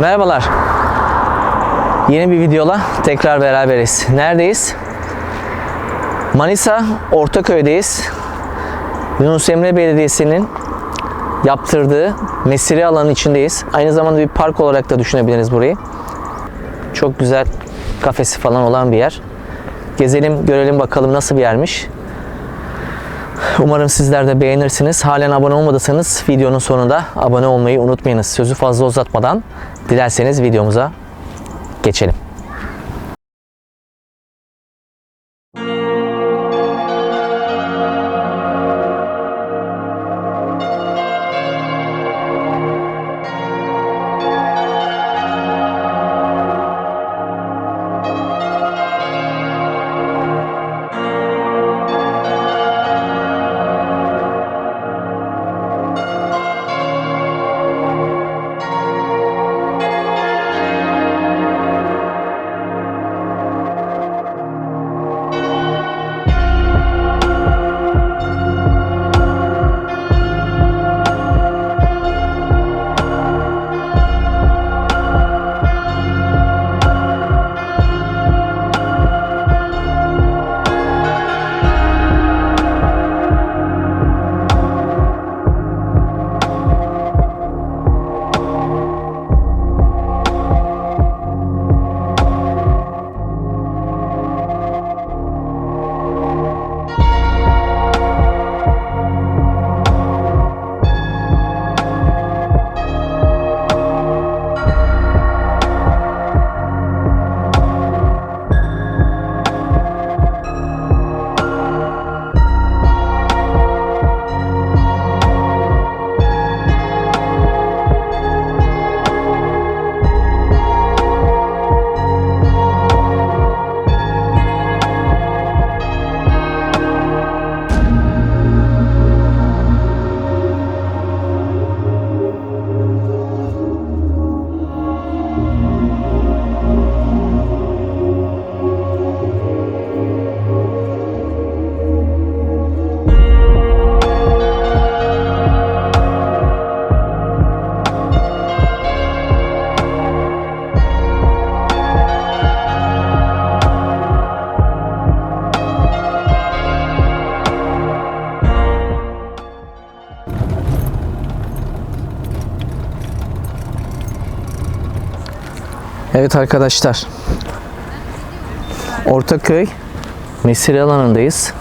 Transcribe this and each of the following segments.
Merhabalar. Yeni bir videola tekrar beraberiz. Neredeyiz? Manisa Ortaköy'deyiz. Yunus Emre Belediyesi'nin yaptırdığı mesire alanın içindeyiz. Aynı zamanda bir park olarak da düşünebiliriz burayı. Çok güzel kafesi falan olan bir yer. Gezelim, görelim bakalım nasıl bir yermiş. Umarım sizler de beğenirsiniz. Halen abone olmadıysanız videonun sonunda abone olmayı unutmayınız. Sözü fazla uzatmadan dilerseniz videomuza geçelim. Evet arkadaşlar. Ortaköy Mesire alanındayız.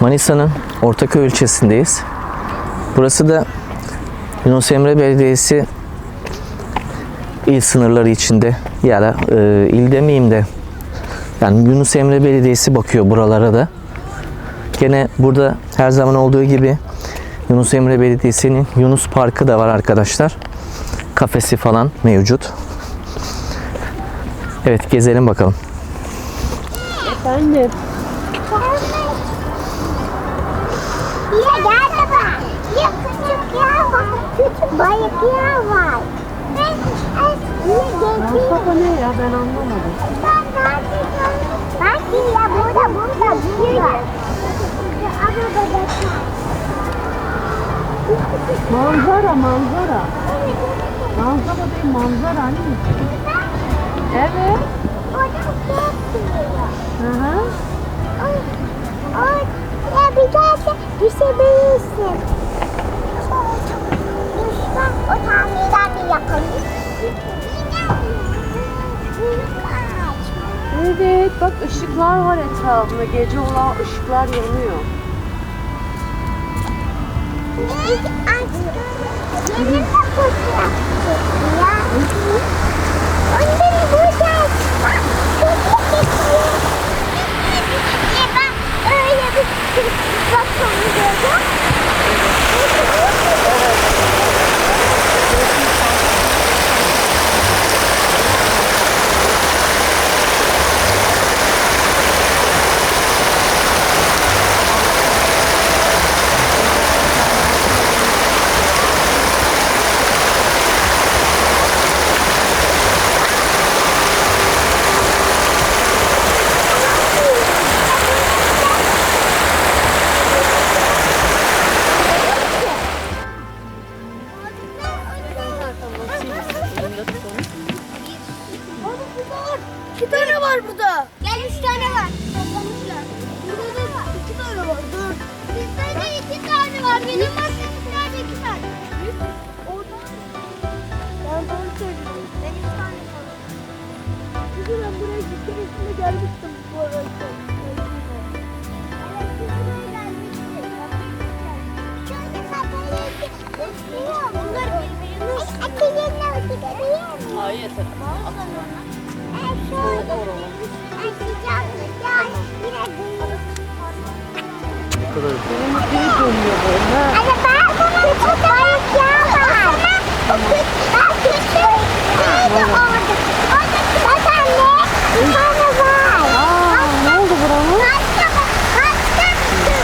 Manisa'nın Ortaköy ilçesindeyiz. Burası da Yunus Emre Belediyesi il sınırları içinde ya da e, il demeyeyim de yani Yunus Emre Belediyesi bakıyor buralara da. Gene burada her zaman olduğu gibi Yunus Emre Belediyesi'nin Yunus Parkı da var arkadaşlar. Kafesi falan mevcut. Evet gezelim bakalım. Efendim. Ya gel baba. Ya küçük yer var. Küçük balık yer var. Ben. Kafa ne ya ben anlamadım. Bak ya burada burada burada. Manzara manzara. Manzara değil manzara anne. Evet. Orada. Evet bak ışıklar var etrafında. Gece olan ışıklar yanıyor. Benim de fotoğraf çekiyor. Ondan burada bak çocuk çekiyor. Ya ben öyle bir bakıyorum. Gidebilir mi? Hayır. Anne ben küçük balıklar var. O küçük, ben küçük. Neydi orada? Orada bak anne. Bir tane var. Aa, ne oldu buranın? Kaçta kaçta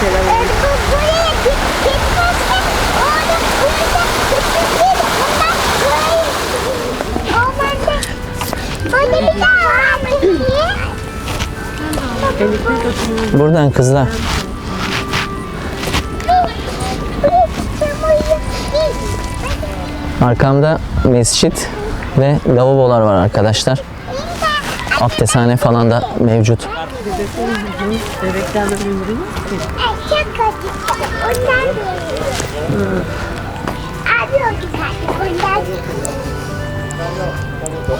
e, bu buraya git, gitmezse orada burada küçük değil. Bunlar burayı. Ormanda. Orada bir daha var. Niye? Buradan kızlar. Arkamda mescit ve lavabolar var arkadaşlar. Abdesthane falan da mevcut. Ondan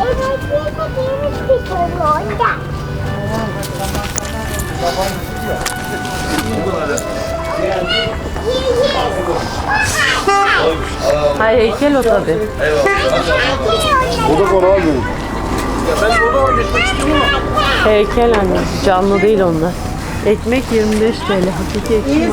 Abi o evet, bir soru ondan. Ha heykel o. Heykel anne. Canlı değil onlar. Ekmek 25 TL. Hakiki ekmek.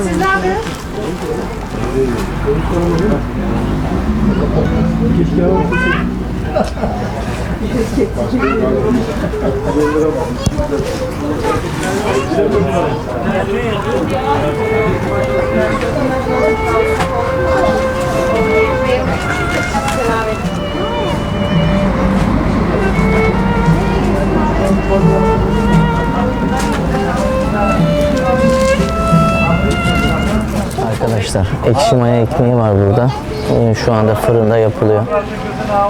Arkadaşlar ekşi maya ekmeği var burada. Ee, Şu anda fırında yapılıyor.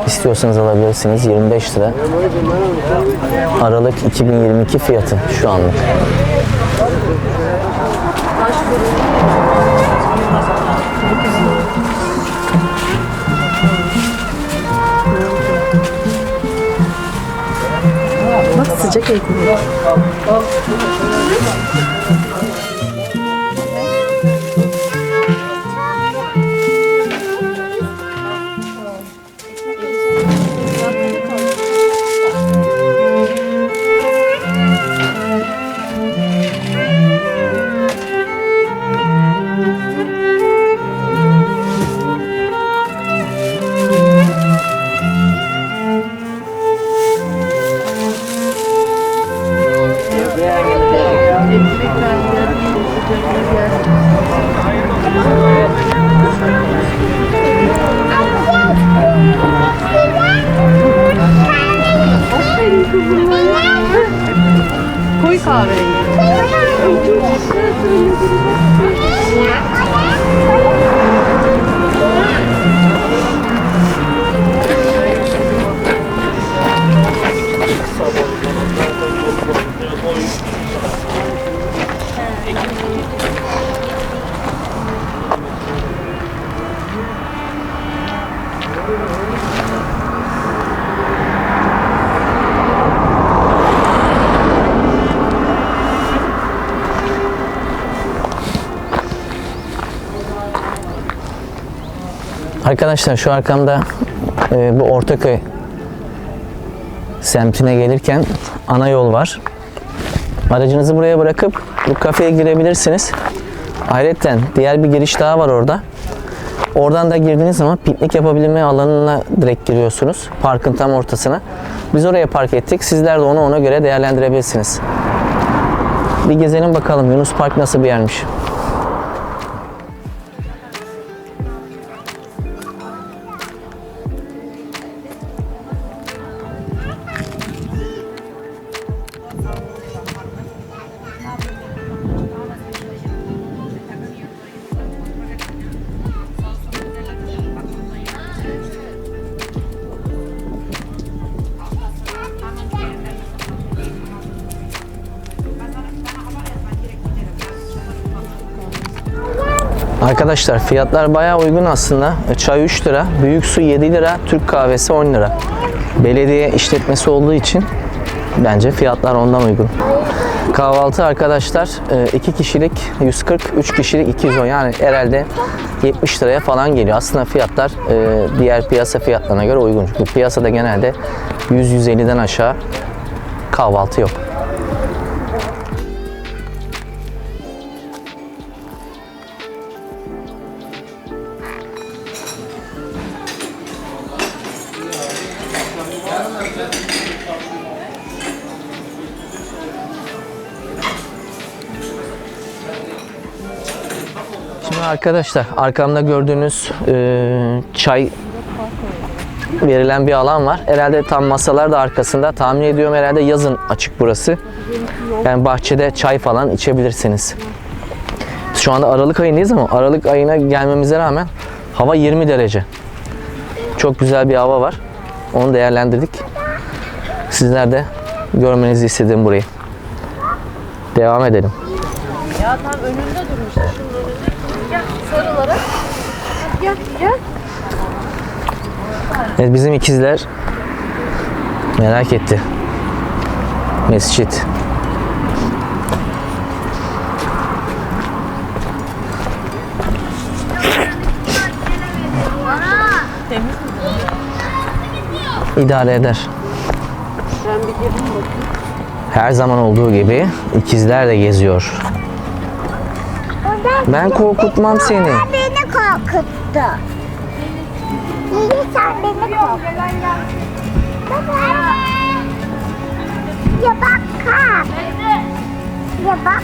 İstiyorsanız alabilirsiniz. 25 lira. Aralık 2022 fiyatı şu anlık. Bak sıcak ekmek. Arkadaşlar şu arkamda e, bu Ortaköy semtine gelirken ana yol var. Aracınızı buraya bırakıp bu kafeye girebilirsiniz. Ayrıca diğer bir giriş daha var orada. Oradan da girdiğiniz zaman piknik yapabilme alanına direkt giriyorsunuz. Parkın tam ortasına. Biz oraya park ettik. Sizler de onu ona göre değerlendirebilirsiniz. Bir gezelim bakalım Yunus Park nasıl bir yermiş. Arkadaşlar fiyatlar bayağı uygun aslında. E, Çay 3 lira, büyük su 7 lira, Türk kahvesi 10 lira. Belediye işletmesi olduğu için bence fiyatlar ondan uygun. Kahvaltı arkadaşlar 2 kişilik 140, 3 kişilik 210 yani herhalde 70 liraya falan geliyor. Aslında fiyatlar e, diğer piyasa fiyatlarına göre uygun. Çünkü piyasada genelde 100-150'den aşağı kahvaltı yok. Arkadaşlar arkamda gördüğünüz e, çay verilen bir alan var. Herhalde tam masalar da arkasında. Tahmin ediyorum herhalde yazın açık burası. Yani bahçede çay falan içebilirsiniz. Şu anda Aralık ayındayız ama Aralık ayına gelmemize rağmen hava 20 derece. Çok güzel bir hava var. Onu değerlendirdik. Sizler de görmenizi istedim burayı. Devam edelim. Ya tam önünde sarılarak. Gel gel. Evet bizim ikizler merak etti. Mescit. İdare eder. Ben bir. Her zaman olduğu gibi ikizler de geziyor. Ben korkutmam seni. Beni korkuttu. İyi sen beni korkuttun. Baba. Ya bak kalk. Ya bak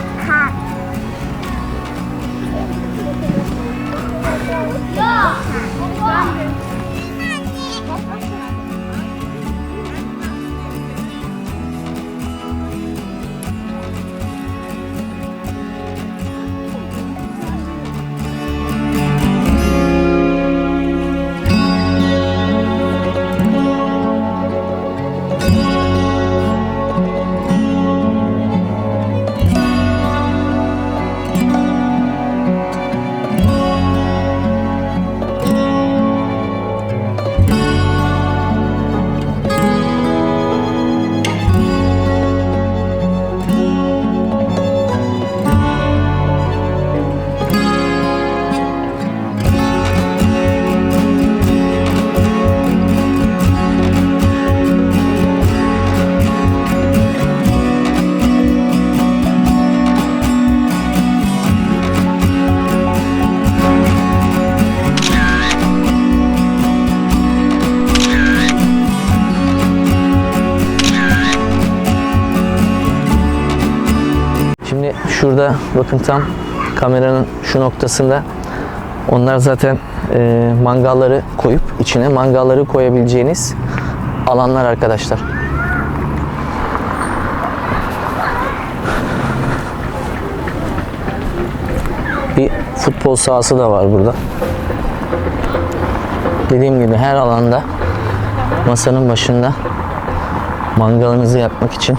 bakın tam kameranın şu noktasında onlar zaten e, mangalları koyup içine mangalları koyabileceğiniz alanlar arkadaşlar. Bir futbol sahası da var burada. Dediğim gibi her alanda masanın başında mangalınızı yakmak için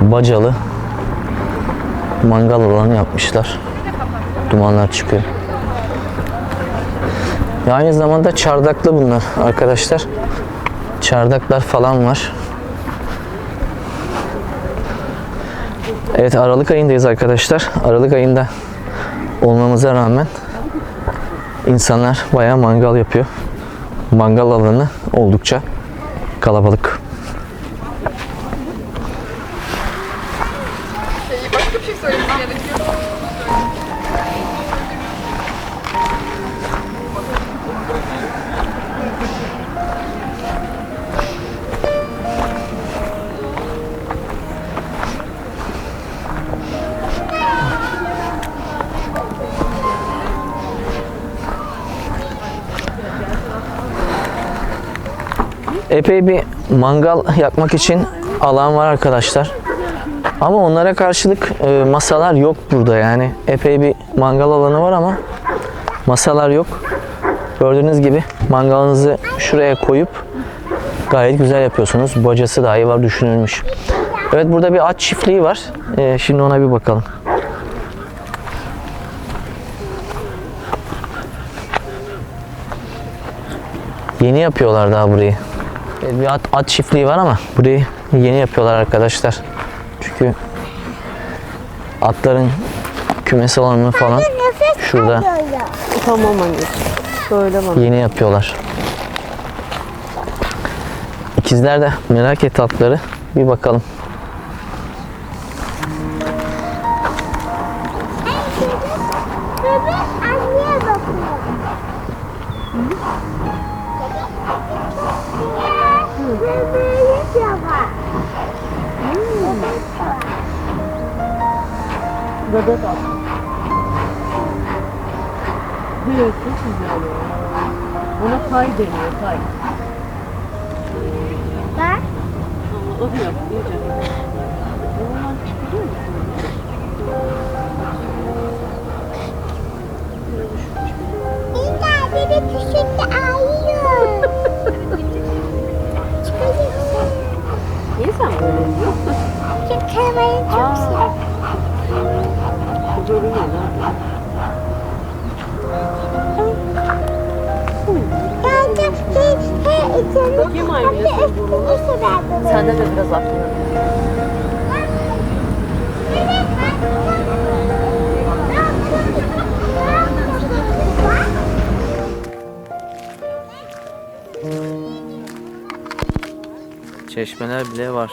bacalı mangal alanı yapmışlar. Dumanlar çıkıyor. Ve aynı zamanda çardaklı bunlar arkadaşlar. Çardaklar falan var. Evet Aralık ayındayız arkadaşlar. Aralık ayında olmamıza rağmen insanlar bayağı mangal yapıyor. Mangal alanı oldukça kalabalık. mangal yakmak için alan var arkadaşlar. Ama onlara karşılık e, masalar yok burada yani. Epey bir mangal alanı var ama masalar yok. Gördüğünüz gibi mangalınızı şuraya koyup gayet güzel yapıyorsunuz. Bacası dahi var düşünülmüş. Evet burada bir at çiftliği var. E, şimdi ona bir bakalım. Yeni yapıyorlar daha burayı. Evet, Bir at, at çiftliği var ama burayı yeni yapıyorlar arkadaşlar. Çünkü atların kümesi alanını falan Şurada. Tamam anneciğim. Söyle bana. yeni yapıyorlar. İkizler de merak et atları. Bir bakalım. Dede de. Evet çok güzel ya. Ona tay deniyor tay. Bak. O da Bakayım aynı Hem de senin burnuna. Sende de biraz. Çeşmeler bile var.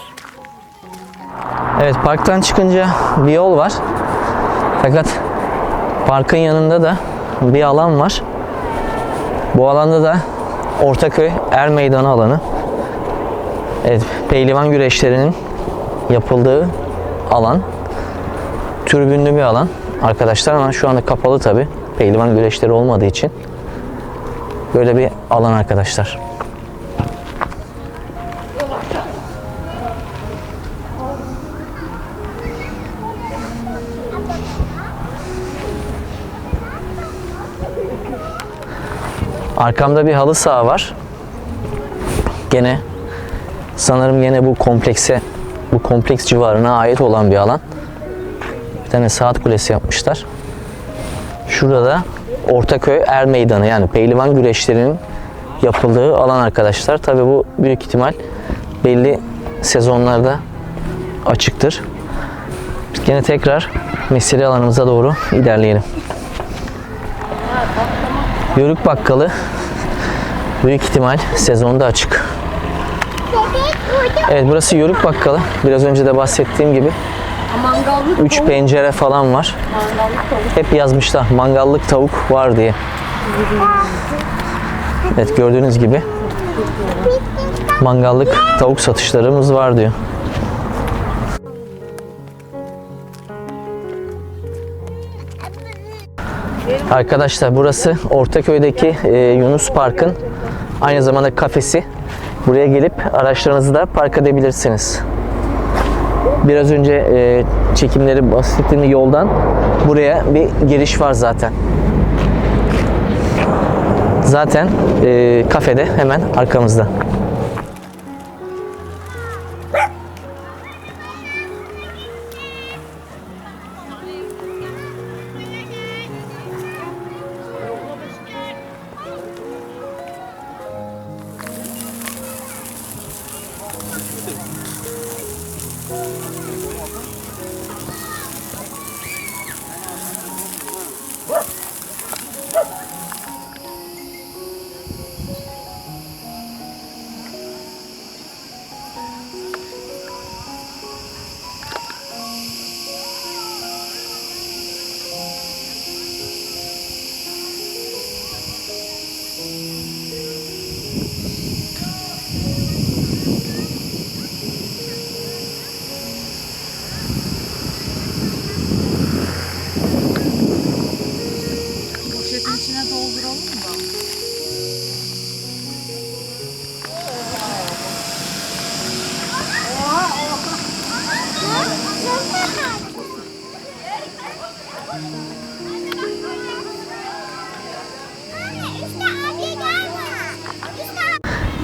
Evet parktan çıkınca bir yol var. Fakat parkın yanında da bir alan var. Bu alanda da Ortaköy Er Meydanı alanı. Evet, pehlivan güreşlerinin yapıldığı alan. Türbünlü bir alan arkadaşlar ama şu anda kapalı tabi. Pehlivan güreşleri olmadığı için. Böyle bir alan arkadaşlar. Arkamda bir halı saha var. Gene sanırım gene bu komplekse bu kompleks civarına ait olan bir alan. Bir tane saat kulesi yapmışlar. Şurada da Ortaköy Er Meydanı yani pehlivan güreşlerinin yapıldığı alan arkadaşlar. Tabi bu büyük ihtimal belli sezonlarda açıktır. Gene tekrar mesire alanımıza doğru ilerleyelim. Yörük bakkalı büyük ihtimal sezonda açık. Evet burası Yörük bakkalı. Biraz önce de bahsettiğim gibi 3 pencere falan var. Hep yazmışlar mangallık tavuk var diye. Evet gördüğünüz gibi mangallık tavuk satışlarımız var diyor. Arkadaşlar burası Ortaköy'deki e, Yunus Park'ın aynı zamanda kafesi. Buraya gelip araçlarınızı da park edebilirsiniz. Biraz önce e, çekimleri bahsettiğim yoldan buraya bir giriş var zaten. Zaten e, kafede hemen arkamızda.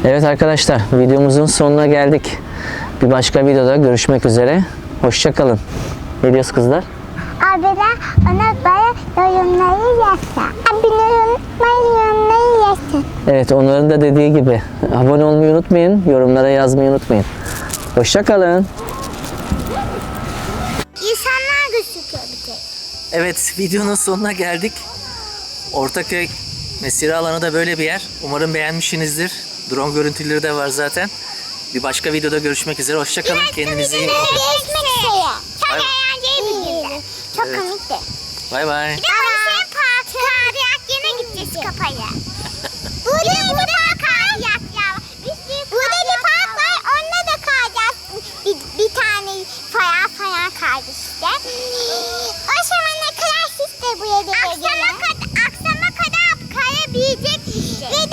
Evet arkadaşlar videomuzun sonuna geldik. Bir başka videoda görüşmek üzere. Hoşçakalın. Ne diyoruz kızlar? Abiler ona böyle yorumları yazsın. Abone olmayı yorumları yazsın. Evet onların da dediği gibi abone olmayı unutmayın, yorumlara yazmayı unutmayın. Hoşçakalın. İnsanlar gözüküyor bir tek. Evet videonun sonuna geldik. Ortaköy mesire alanı da böyle bir yer. Umarım beğenmişsinizdir. Drone görüntüleri de var zaten. Bir başka videoda görüşmek üzere. Hoşçakalın. Kendinize iyi bakın. Gezmek. Çok Bay- eğlenceli bir gündü. Çok Evet. komikti. Bay bay. Bir de Manisa'nın parkı. Kadiyak yine gideceğiz kafaya. Burada bir park kadiyak ya. Burada bir park var. Onunla da kayacağız. Bir, bir tane faya faya kaydı işte. O zamana kadar siz de buraya da Akşama kadar, akşama kadar kayabilecek. De, ve de